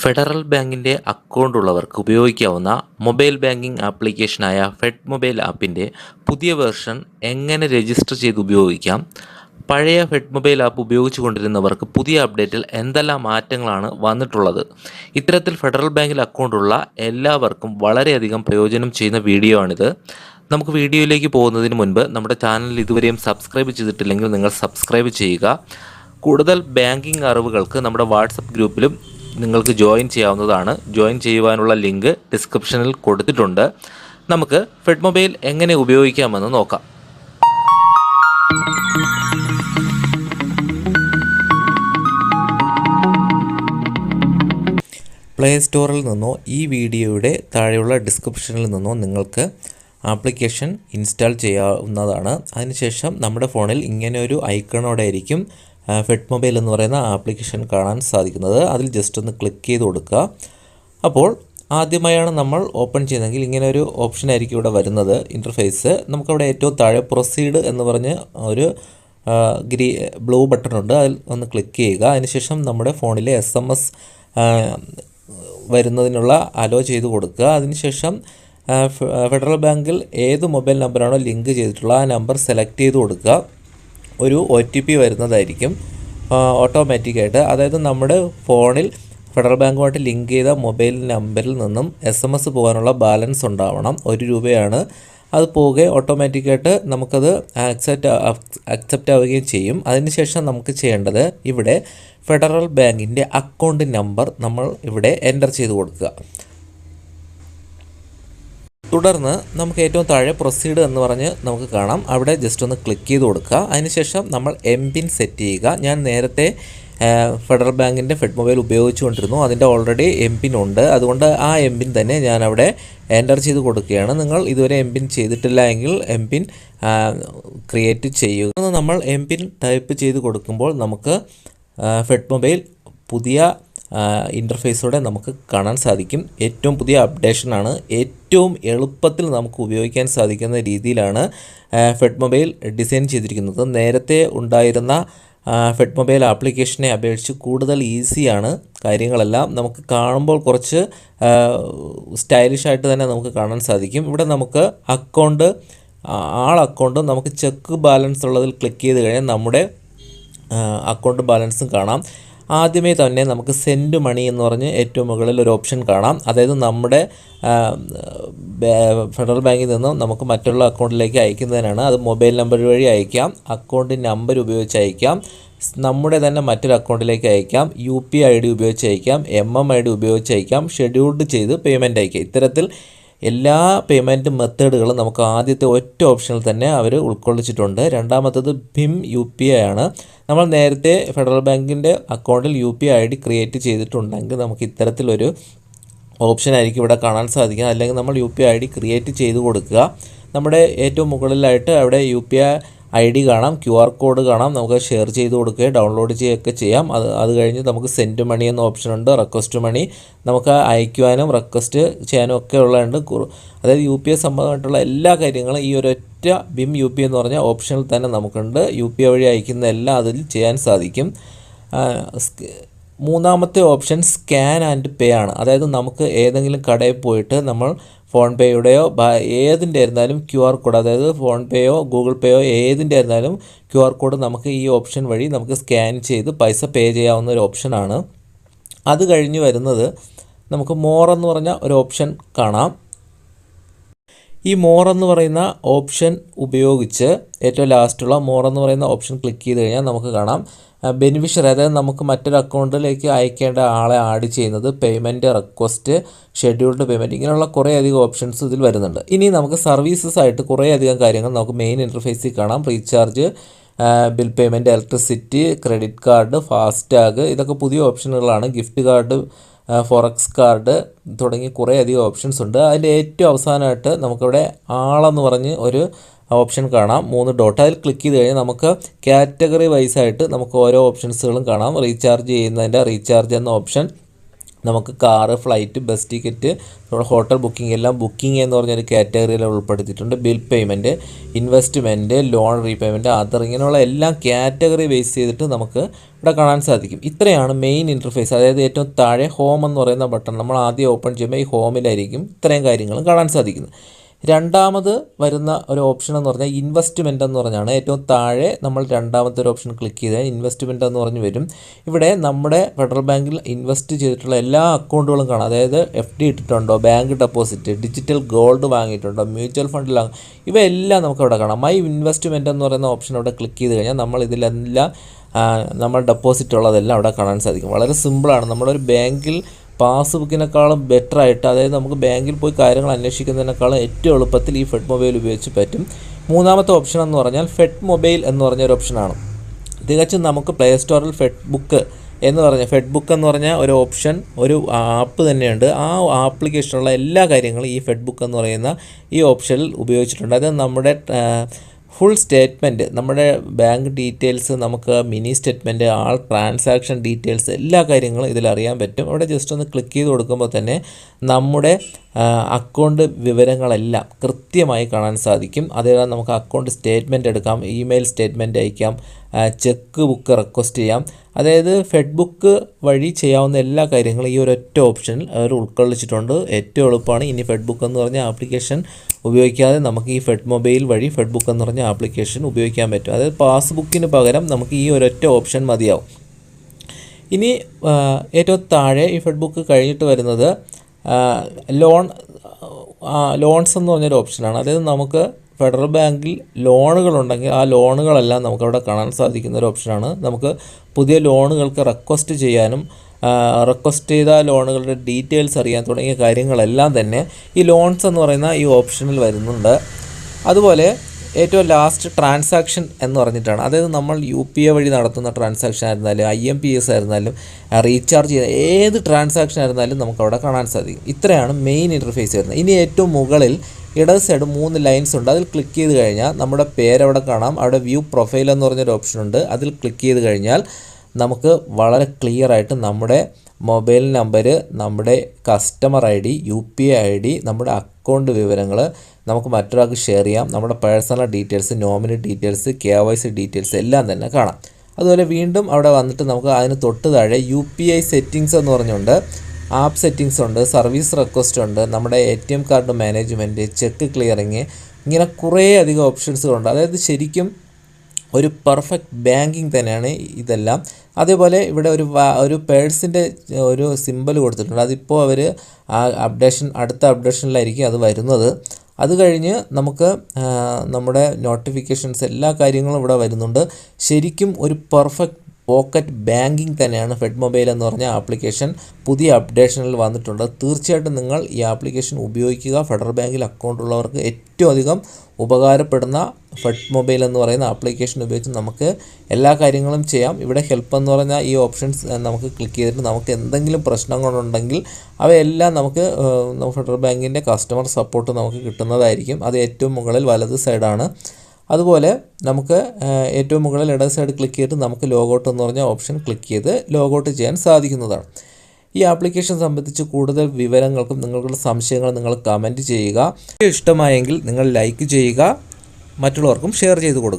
Federal ബാങ്കിന്റെ account ഉള്ളവർക്ക് ഉപയോഗിക്കാവുന്ന മൊബൈൽ ബാങ്കിംഗ് ആപ്ലിക്കേഷനായ ഫെഡ് മൊബൈൽ ആപ്പിന്റെ പുതിയ വേർഷൻ എങ്ങനെ രജിസ്റ്റർ ചെയ്ത് ഉപയോഗിക്കാം? പഴയ ഫെഡ് മൊബൈൽ ആപ്പ് ഉപയോഗിച്ചു കൊണ്ടിരുന്നവർക്ക് പുതിയ അപ്ഡേറ്റിൽ എന്തെല്ലാം മാറ്റങ്ങളാണ് വന്നിട്ടുള്ളത്? ഇത്തരത്തിൽ ഫെഡറൽ ബാങ്കിൽ അക്കൗണ്ടുള്ള എല്ലാവർക്കും വളരെയധികം പ്രയോജനം ചെയ്യുന്ന വീഡിയോ ആണിത്. നമുക്ക് വീഡിയോയിലേക്ക് പോകുന്നതിന് മുൻപ് നമ്മുടെ ചാനൽ ഇതുവരെയും സബ്സ്ക്രൈബ് ചെയ്തിട്ടില്ലെങ്കിൽ നിങ്ങൾ സബ്സ്ക്രൈബ് ചെയ്യുക. കൂടുതൽ ബാങ്കിംഗ് അറിവുകൾക്ക് നമ്മുടെ വാട്സപ്പ് ഗ്രൂപ്പിലും നിങ്ങൾക്ക് ജോയിൻ ചെയ്യാവുന്നതാണ്. ജോയിൻ ചെയ്യുവാനുള്ള ലിങ്ക് ഡിസ്ക്രിപ്ഷനിൽ കൊടുത്തിട്ടുണ്ട്. നമുക്ക് ഫെഡ് മൊബൈൽ എങ്ങനെ ഉപയോഗിക്കാമെന്ന് നോക്കാം. പ്ലേ സ്റ്റോറിൽ നിന്നോ ഈ വീഡിയോയുടെ താഴെയുള്ള ഡിസ്ക്രിപ്ഷനിൽ നിന്നോ നിങ്ങൾക്ക് ആപ്ലിക്കേഷൻ ഇൻസ്റ്റാൾ ചെയ്യാവുന്നതാണ്. അതിനുശേഷം നമ്മുടെ ഫോണിൽ ഇങ്ങനെ ഒരു ഐക്കണോടെ ആയിരിക്കും ഫെഡ് മൊബൈൽ എന്ന് പറയുന്ന ആപ്ലിക്കേഷൻ കാണാൻ സാധിക്കുന്നത്. അതിൽ ജസ്റ്റ് ഒന്ന് ക്ലിക്ക് ചെയ്ത് കൊടുക്കുക. അപ്പോൾ ആദ്യമായാണ് നമ്മൾ ഓപ്പൺ ചെയ്യുന്നതെങ്കിൽ ഇങ്ങനെ ഒരു ഓപ്ഷൻ ആയിരിക്കും ഇവിടെ വരുന്നത്. ഇന്റർഫേസ് നമുക്കവിടെ ഏറ്റവും താഴെ പ്രൊസീഡ് എന്ന് പറഞ്ഞ് ഒരു ഗ്രീ ബ്ലൂ ബട്ടൺ ഉണ്ട്. അതിൽ ഒന്ന് ക്ലിക്ക് ചെയ്യുക. അതിനുശേഷം നമ്മുടെ ഫോണിലെ എസ് എം എസ് വരുന്നതിനുള്ള അലോ ചെയ്ത് കൊടുക്കുക. അതിനുശേഷം ഫെഡറൽ ബാങ്കിൽ ഏത് മൊബൈൽ നമ്പറാണോ ലിങ്ക് ചെയ്തിട്ടുള്ള ആ നമ്പർ സെലക്ട് ചെയ്ത് കൊടുക്കുക. ഒരു ഒ ടി പി വരുന്നതായിരിക്കും ഓട്ടോമാറ്റിക്കായിട്ട് അതായത് നമ്മുടെ ഫോണിൽ ഫെഡറൽ ബാങ്കുമായിട്ട് ലിങ്ക് ചെയ്ത മൊബൈൽ നമ്പറിൽ നിന്നും എസ് എം എസ് പോകാനുള്ള ബാലൻസ് ഉണ്ടാവണം. ഒരു രൂപയാണ്. അത് പോവുക ഓട്ടോമാറ്റിക്കായിട്ട് നമുക്കത് ആക്സെപ്റ്റ് അക്സെപ്റ്റ് ആവുകയും ചെയ്യും. അതിനുശേഷം നമുക്ക് ചെയ്യേണ്ടത് ഇവിടെ ഫെഡറൽ ബാങ്കിന്റെ അക്കൗണ്ട് നമ്പർ നമ്മൾ ഇവിടെ എന്റർ ചെയ്ത് കൊടുക്കുക. തുടർന്ന് നമുക്ക് ഏറ്റവും താഴെ പ്രൊസീഡ് എന്ന് പറഞ്ഞ് നമുക്ക് കാണാം. അവിടെ ജസ്റ്റ് ഒന്ന് ക്ലിക്ക് ചെയ്ത് കൊടുക്കുക. അതിനുശേഷം നമ്മൾ എം പിൻ സെറ്റ് ചെയ്യുക. ഞാൻ നേരത്തെ ഫെഡറൽ ബാങ്കിന്റെ ഫെഡ് മൊബൈൽ ഉപയോഗിച്ചുകൊണ്ടിരുന്നു. അതിന്റെ ഓൾറെഡി എം പിൻ ഉണ്ട്. അതുകൊണ്ട് ആ എം പിൻ തന്നെ ഞാൻ അവിടെ എന്റർ ചെയ്ത് കൊടുക്കുകയാണ്. നിങ്ങൾ ഇതുവരെ എം പിൻ ചെയ്തിട്ടില്ല എങ്കിൽ എം പിൻ ക്രിയേറ്റ് ചെയ്യുക. നമ്മൾ എം പിൻ ടൈപ്പ് ചെയ്ത് കൊടുക്കുമ്പോൾ നമുക്ക് ഫെഡ് മൊബൈൽ പുതിയ ഇന്റർഫേസോടെ നമുക്ക് കാണാൻ സാധിക്കും. ഏറ്റവും പുതിയ അപ്ഡേഷനാണ് ഏറ്റവും എളുപ്പത്തിൽ നമുക്ക് ഉപയോഗിക്കാൻ സാധിക്കുന്ന രീതിയിലാണ് ഫെഡ് മൊബൈൽ ഡിസൈൻ ചെയ്തിരിക്കുന്നത്. നേരത്തെ ഉണ്ടായിരുന്ന ഫെഡ് മൊബൈൽ ആപ്ലിക്കേഷനെ അപേക്ഷിച്ച് കൂടുതൽ ഈസിയാണ് കാര്യങ്ങളെല്ലാം. നമുക്ക് കാണുമ്പോൾ കുറച്ച് സ്റ്റൈലിഷ് ആയിട്ട് തന്നെ നമുക്ക് കാണാൻ സാധിക്കും. ഇവിടെ നമുക്ക് അക്കൗണ്ട് ആൾ അക്കൗണ്ടും നമുക്ക് ചെക്ക് ബാലൻസ് ഉള്ളതിൽ ക്ലിക്ക് ചെയ്ത് കഴിഞ്ഞാൽ നമ്മുടെ അക്കൗണ്ട് ബാലൻസും കാണാം. ആദ്യമേ തന്നെ നമുക്ക് സെൻഡ് മണി എന്ന് പറഞ്ഞ് ഏറ്റവും മുകളിൽ ഒരു ഓപ്ഷൻ കാണാം. അതായത് നമ്മുടെ ഫെഡറൽ ബാങ്കിൽ നിന്നും നമുക്ക് മറ്റുള്ള അക്കൗണ്ടിലേക്ക് അയക്കുന്നതിനാണ് അത് മൊബൈൽ നമ്പർ വഴി അയക്കാം. അക്കൗണ്ട് നമ്പർ ഉപയോഗിച്ച് അയക്കാം. നമ്മുടെ തന്നെ മറ്റൊരു അക്കൗണ്ടിലേക്ക് അയക്കാം. യു പി ഐ ഡി ഉപയോഗിച്ച് അയക്കാം. എം എം ഐ ഡി ഉപയോഗിച്ച് അയക്കാം. ഷെഡ്യൂൾഡ് ചെയ്ത് പേയ്മെന്റ് അയക്കാം. ഇത്തരത്തിൽ എല്ലാ പേയ്മെന്റ് മെത്തേഡുകളും നമുക്ക് ആദ്യത്തെ ഒറ്റ ഓപ്ഷനിൽ തന്നെ അവർ ഉൾക്കൊള്ളിച്ചിട്ടുണ്ട്. രണ്ടാമത്തത് ഭീം യു പി ഐ ആണ്. നമ്മൾ നേരത്തെ ഫെഡറൽ ബാങ്കിന്റെ അക്കൗണ്ടിൽ U P I D create ചെയ്തിട്ടുണ്ടെങ്കിൽ നമുക്ക് ഇത്തരത്തിലൊരു ഓപ്ഷൻ ആയിരിക്കും ഇവിടെ കാണാൻ സാധിക്കുക അല്ലെങ്കിൽ നമ്മൾ U P I D create ചെയ്ത് കൊടുക്കുക. നമ്മുടെ ഏറ്റവും മുകളിലായിട്ട് അവിടെ U P I I D കാണാം ക്യു ആർ കോഡ് കാണാം നമുക്ക് ഷെയർ ചെയ്ത് കൊടുക്കുകയും ഡൗൺലോഡ് ചെയ്യുകയൊക്കെ ചെയ്യാം. അത് അത് കഴിഞ്ഞ് നമുക്ക് സെൻഡ് മണി എന്ന ഓപ്ഷൻ ഉണ്ട് റിക്വസ്റ്റ് മണി. നമുക്ക് അയക്കുവാനും റിക്വസ്റ്റ് ചെയ്യാനും ഒക്കെ ഉള്ളതുണ്ട്. അതായത് യു പി ഐ സംബന്ധമായിട്ടുള്ള എല്ലാ കാര്യങ്ങളും ഈ ഒരൊറ്റ ബിം യു പി എന്ന് പറഞ്ഞ ഓപ്ഷനിൽ തന്നെ നമുക്കുണ്ട്. യു പി ഐ വഴി അയക്കുന്ന എല്ലാം അതിൽ ചെയ്യാൻ സാധിക്കും. മൂന്നാമത്തെ ഓപ്ഷൻ സ്കാൻ ആൻഡ് പേ ആണ്. അതായത് നമുക്ക് ഏതെങ്കിലും കടയിൽ പോയിട്ട് നമ്മൾ ഫോൺ പേയുടെയോ ഏതിന്റെ ആയിരുന്നാലും ക്യു ആർ കോഡ് അതായത് ഫോൺ പേയോ ഗൂഗിൾ പേയോ ഏതിന്റെ ആയിരുന്നാലും ക്യു ആർ കോഡ് നമുക്ക് ഈ ഓപ്ഷൻ വഴി നമുക്ക് സ്കാൻ ചെയ്ത് പൈസ പേ ചെയ്യാവുന്ന ഒരു ഓപ്ഷനാണ് അത് കഴിഞ്ഞ് വരുന്നത് നമുക്ക് മോർ എന്ന് പറഞ്ഞ ഒരു ഓപ്ഷൻ കാണാം. ഈ മോർ എന്ന് പറയുന്ന ഓപ്ഷൻ ഉപയോഗിച്ച് ഏറ്റവും ലാസ്റ്റുള്ള മോർ എന്ന് പറയുന്ന ഓപ്ഷൻ ക്ലിക്ക് ചെയ്ത് കഴിഞ്ഞാൽ നമുക്ക് കാണാം. ബെനിഫിഷ്യറി അതായത് നമുക്ക് മറ്റൊരു അക്കൗണ്ടിലേക്ക് അയക്കേണ്ട ആളെ ആഡ് ചെയ്യുന്നത് പേയ്മെന്റ് റിക്വസ്റ്റ് ഷെഡ്യൂൾഡ് പേയ്മെന്റ് ഇങ്ങനെയുള്ള കുറേ അധികം ഓപ്ഷൻസ് ഇതിൽ വരുന്നുണ്ട്. ഇനി നമുക്ക് സർവീസസ് ആയിട്ട് കുറേ അധികം കാര്യങ്ങൾ നമുക്ക് മെയിൻ ഇന്റർഫേസിൽ കാണാം. Recharge bill payment electricity credit card FASTag ഇതൊക്കെ പുതിയ ഓപ്ഷനുകളാണ് ഗിഫ്റ്റ് കാർഡ് ഫോറക്സ് കാർഡ് തുടങ്ങി കുറേയധികം ഓപ്ഷൻസ് ഉണ്ട്. അതിന്റെ ഏറ്റവും അവസാനമായിട്ട് നമുക്കിവിടെ ആളെന്ന് പറഞ്ഞ് ഒരു ഓപ്ഷൻ കാണാം. മൂന്ന് ഡോട്ട് അതിൽ ക്ലിക്ക് ചെയ്ത് കഴിഞ്ഞാൽ നമുക്ക് കാറ്റഗറി വൈസ് ആയിട്ട് നമുക്ക് ഓരോ ഓപ്ഷൻസുകളും കാണാം. റീചാർജ് ചെയ്യുന്നതിന്റെ റീചാർജ് എന്ന ഓപ്ഷൻ നമുക്ക് കാറ് ഫ്ലൈറ്റ് ബസ് ടിക്കറ്റ് നമ്മുടെ ഹോട്ടൽ ബുക്കിംഗ് എല്ലാം ബുക്കിംഗ് എന്ന് പറഞ്ഞൊരു കാറ്റഗറിയിൽ ഉൾപ്പെടുത്തിയിട്ടുണ്ട്. Bill payment investment loan repayment other ഇങ്ങനെയുള്ള എല്ലാം കാറ്റഗറി ബേസ് ചെയ്തിട്ട് നമുക്ക് ഇവിടെ കാണാൻ സാധിക്കും. ഇത്രയാണ് മെയിൻ ഇന്റർഫേസ് അതായത് ഏറ്റവും താഴെ ഹോം എന്ന് പറയുന്ന ബട്ടൺ നമ്മൾ ആദ്യം ഓപ്പൺ ചെയ്യുമ്പോൾ ഈ ഹോമിലായിരിക്കും ഇത്രയും കാര്യങ്ങളും കാണാൻ സാധിക്കുന്നത്. രണ്ടാമത് വരുന്ന ഒരു ഓപ്ഷൻ എന്ന് പറഞ്ഞാൽ ഇൻവെസ്റ്റ്മെന്റ് എന്ന് പറഞ്ഞാണ്. ഏറ്റവും താഴെ നമ്മൾ രണ്ടാമത്തെ ഒരു ഓപ്ഷൻ ക്ലിക്ക് ചെയ്താൽ ഇൻവെസ്റ്റ്മെന്റ് എന്ന് പറഞ്ഞ് വരും. ഇവിടെ നമ്മുടെ ഫെഡറൽ ബാങ്കിൽ ഇൻവെസ്റ്റ് ചെയ്തിട്ടുള്ള എല്ലാ അക്കൗണ്ടുകളും കാണാം. അതായത് എഫ് ഡി ഇട്ടിട്ടുണ്ടോ ബാങ്ക് ഡെപ്പോസിറ്റ് ഡിജിറ്റൽ ഗോൾഡ് വാങ്ങിയിട്ടുണ്ടോ മ്യൂച്വൽ ഫണ്ടിലാണ് ഇവയെല്ലാം നമുക്ക് അവിടെ കാണാം. മൈ ഇൻവെസ്റ്റ്മെന്റ് എന്ന് പറയുന്ന ഓപ്ഷൻ അവിടെ ക്ലിക്ക് ചെയ്ത് കഴിഞ്ഞാൽ നമ്മൾ ഇതിലെല്ലാം നമ്മൾ ഡെപ്പോസിറ്റ് ഉള്ളതെല്ലാം അവിടെ കാണാൻ സാധിക്കും. വളരെ സിമ്പിളാണ് നമ്മളൊരു ബാങ്കിൽ പാസ്ബുക്കിനേക്കാളും ബെറ്റർ ആയിട്ട് അതായത് നമുക്ക് ബാങ്കിൽ പോയി കാര്യങ്ങൾ അന്വേഷിക്കുന്നതിനേക്കാളും ഏറ്റവും എളുപ്പത്തിൽ ഈ ഫെഡ് മൊബൈൽ ഉപയോഗിച്ച് പറ്റും. മൂന്നാമത്തെ ഓപ്ഷൻ എന്ന് പറഞ്ഞാൽ ഫെഡ് മൊബൈൽ എന്ന് പറഞ്ഞ ഒരു ഓപ്ഷനാണ് തികച്ചും നമുക്ക് പ്ലേ സ്റ്റോറിൽ ഫെഡ് ബുക്ക് എന്ന് പറഞ്ഞ ഫെഡ് ബുക്ക് എന്ന് പറഞ്ഞ ഒരു ഓപ്ഷൻ ഒരു ആപ്പ് തന്നെയുണ്ട്. ആ ആപ്ലിക്കേഷനുള്ള എല്ലാ കാര്യങ്ങളും ഈ ഫെഡ് ബുക്ക് എന്ന് പറയുന്ന ഈ ഓപ്ഷനിൽ ഉപയോഗിച്ചിട്ടുണ്ട്. അത് നമ്മുടെ ഫുൾ സ്റ്റേറ്റ്മെന്റ് നമ്മുടെ ബാങ്ക് ഡീറ്റെയിൽസ് നമുക്ക് mini statement all transaction details എല്ലാ കാര്യങ്ങളും ഇതിൽ അറിയാൻ പറ്റും. അവിടെ ജസ്റ്റ് ഒന്ന് ക്ലിക്ക് ചെയ്ത് കൊടുക്കുമ്പോൾ തന്നെ നമ്മുടെ അക്കൗണ്ട് വിവരങ്ങളെല്ലാം കൃത്യമായി കാണാൻ സാധിക്കും. അതേപോലെ നമുക്ക് അക്കൗണ്ട് സ്റ്റേറ്റ്മെന്റ് എടുക്കാം ഇമെയിൽ സ്റ്റേറ്റ്മെന്റ് അയക്കാം ചെക്ക് ബുക്ക് റിക്വസ്റ്റ് ചെയ്യാം. അതായത് ഫെഡ് ബുക്ക് വഴി ചെയ്യാവുന്ന എല്ലാ കാര്യങ്ങളും ഈ ഒരൊറ്റ ഓപ്ഷനിൽ അവർ ഉൾക്കൊള്ളിച്ചിട്ടുണ്ട്. ഏറ്റവും എളുപ്പമാണ് ഇനി ഫെഡ് ബുക്ക് എന്ന് പറഞ്ഞ ആപ്ലിക്കേഷൻ ഉപയോഗിക്കാതെ നമുക്ക് ഈ ഫെഡ് മൊബൈൽ വഴി ഫെഡ് ബുക്ക് എന്ന് പറഞ്ഞ ആപ്ലിക്കേഷൻ ഉപയോഗിക്കാൻ പറ്റും. അതായത് പാസ്ബുക്കിന് പകരം നമുക്ക് ഈ ഒരൊറ്റ ഓപ്ഷൻ മതിയാവും. ഇനി ഏറ്റവും താഴെ ഈ ഫെഡ് ബുക്ക് കഴിഞ്ഞിട്ട് വരുന്നത് ലോൺ ലോൺസ് എന്ന് പറഞ്ഞൊരു ഓപ്ഷനാണ് അതായത് നമുക്ക് ഫെഡറൽ ബാങ്കിൽ ലോണുകളുണ്ടെങ്കിൽ ആ ലോണുകളെല്ലാം നമുക്കവിടെ കാണാൻ സാധിക്കുന്ന ഒരു ഓപ്ഷനാണ്. നമുക്ക് പുതിയ ലോണുകൾക്ക് റിക്വസ്റ്റ് ചെയ്യാനും റിക്വസ്റ്റ് ചെയ്ത ലോണുകളുടെ ഡീറ്റെയിൽസ് അറിയാൻ തുടങ്ങിയ കാര്യങ്ങളെല്ലാം തന്നെ ഈ ലോൺസ് എന്ന് പറയുന്ന ഈ ഓപ്ഷനിൽ വരുന്നുണ്ട്. അതുപോലെ ഏറ്റവും ലാസ്റ്റ് ട്രാൻസാക്ഷൻ എന്ന് പറഞ്ഞിട്ടാണ്. അതായത് നമ്മൾ യു പി എ വഴി നടത്തുന്ന ട്രാൻസാക്ഷൻ ആയിരുന്നാലും ഐ എം പി എസ് ആയിരുന്നാലും റീചാർജ് ചെയ്ത ഏത് ട്രാൻസാക്ഷൻ ആയിരുന്നാലും നമുക്ക് അവിടെ കാണാൻ സാധിക്കും. ഇത്രയാണ് മെയിൻ ഇന്റർഫേസ് വരുന്നത്. ഇനി ഏറ്റവും മുകളിൽ ഇടത് സൈഡ് മൂന്ന് ലൈൻസ് ഉണ്ട്. അതിൽ ക്ലിക്ക് ചെയ്ത് കഴിഞ്ഞാൽ നമ്മുടെ പേര് അവിടെ കാണാം. അവിടെ വ്യൂ പ്രൊഫൈൽ എന്ന് പറഞ്ഞൊരു ഓപ്ഷൻ ഉണ്ട്. അതിൽ ക്ലിക്ക് ചെയ്ത് കഴിഞ്ഞാൽ നമുക്ക് വളരെ ക്ലിയർ ആയിട്ട് നമ്മുടെ മൊബൈൽ നമ്പർ നമ്മുടെ customer I D U P I I D നമ്മുടെ അക്കൗണ്ട് വിവരങ്ങൾ നമുക്ക് മറ്റൊരാൾക്ക് ഷെയർ ചെയ്യാം. നമ്മുടെ personal details nominee details K Y C details എല്ലാം തന്നെ കാണാം. അതുപോലെ വീണ്ടും അവിടെ വന്നിട്ട് നമുക്ക് അതിന് തൊട്ട് താഴെ യു പി ഐ സെറ്റിങ്സ് എന്ന് പറഞ്ഞുകൊണ്ട് ആപ്പ് സെറ്റിങ്സ് ഉണ്ട് സർവീസ് റിക്വസ്റ്റ് ഉണ്ട് നമ്മുടെ A T M card management cheque clearing ഇങ്ങനെ കുറേ അധികം ഓപ്ഷൻസുകളുണ്ട് അതായത് ശരിക്കും ഒരു പെർഫെക്റ്റ് ബാങ്കിങ് തന്നെയാണ് ഇതെല്ലാം. അതേപോലെ ഇവിടെ ഒരു ഒരു പേഴ്സിന്റെ ഒരു സിമ്പൽ കൊടുത്തിട്ടുണ്ട്. അതിപ്പോൾ അവർ ആ അപ്ഡേഷൻ അടുത്ത അപ്ഡേഷനിലായിരിക്കും അത് വരുന്നത്. അത് കഴിഞ്ഞ് നമുക്ക് നമ്മുടെ നോട്ടിഫിക്കേഷൻസ് എല്ലാ കാര്യങ്ങളും ഇവിടെ വരുന്നുണ്ട്. ശരിക്കും ഒരു പെർഫെക്റ്റ് പോക്കറ്റ് ബാങ്കിങ് തന്നെയാണ് ഫെഡ് മൊബൈൽ എന്ന് പറഞ്ഞ ആപ്ലിക്കേഷൻ. പുതിയ അപ്ഡേഷനിൽ വന്നിട്ടുണ്ട്. തീർച്ചയായിട്ടും നിങ്ങൾ ഈ ആപ്ലിക്കേഷൻ ഉപയോഗിക്കുക. ഫെഡറൽ ബാങ്കിൽ അക്കൗണ്ട് ഉള്ളവർക്ക് ഏറ്റവും അധികം ഉപകാരപ്പെടുന്ന ഫെഡ് മൊബൈൽ എന്ന് പറയുന്ന ആപ്ലിക്കേഷൻ ഉപയോഗിച്ച് നമുക്ക് എല്ലാ കാര്യങ്ങളും ചെയ്യാം. ഇവിടെ ഹെൽപ്പ് എന്ന് പറഞ്ഞാൽ ഈ ഓപ്ഷൻസ് നമുക്ക് ക്ലിക്ക് ചെയ്തിട്ട് നമുക്ക് എന്തെങ്കിലും പ്രശ്നങ്ങളുണ്ടെങ്കിൽ അവയെല്ലാം നമുക്ക് ഫെഡറൽ ബാങ്കിന്റെ കസ്റ്റമർ സപ്പോർട്ട് നമുക്ക് കിട്ടുന്നതായിരിക്കും. അത് ഏറ്റവും മുകളിൽ വലത് സൈഡാണ് അതുപോലെ നമുക്ക് ഏറ്റവും മുകളിൽ ഇടത് സൈഡ് ക്ലിക്ക് ചെയ്തിട്ട് നമുക്ക് ലോഗൗട്ട് എന്ന് പറഞ്ഞ ഓപ്ഷൻ ക്ലിക്ക് ചെയ്ത് ലോഗൗട്ട് ചെയ്യാൻ സാധിക്കുന്നതാണ്. ഈ ആപ്ലിക്കേഷൻ സംബന്ധിച്ച് കൂടുതൽ വിവരങ്ങൾക്കും നിങ്ങളുടെ സംശയങ്ങൾ നിങ്ങൾ കമന്റ് ചെയ്യുക. ഇഷ്ടമായെങ്കിൽ നിങ്ങൾ ലൈക്ക് ചെയ്യുക. മറ്റുള്ളവർക്കും ഷെയർ ചെയ്ത് കൊടുക്കുക.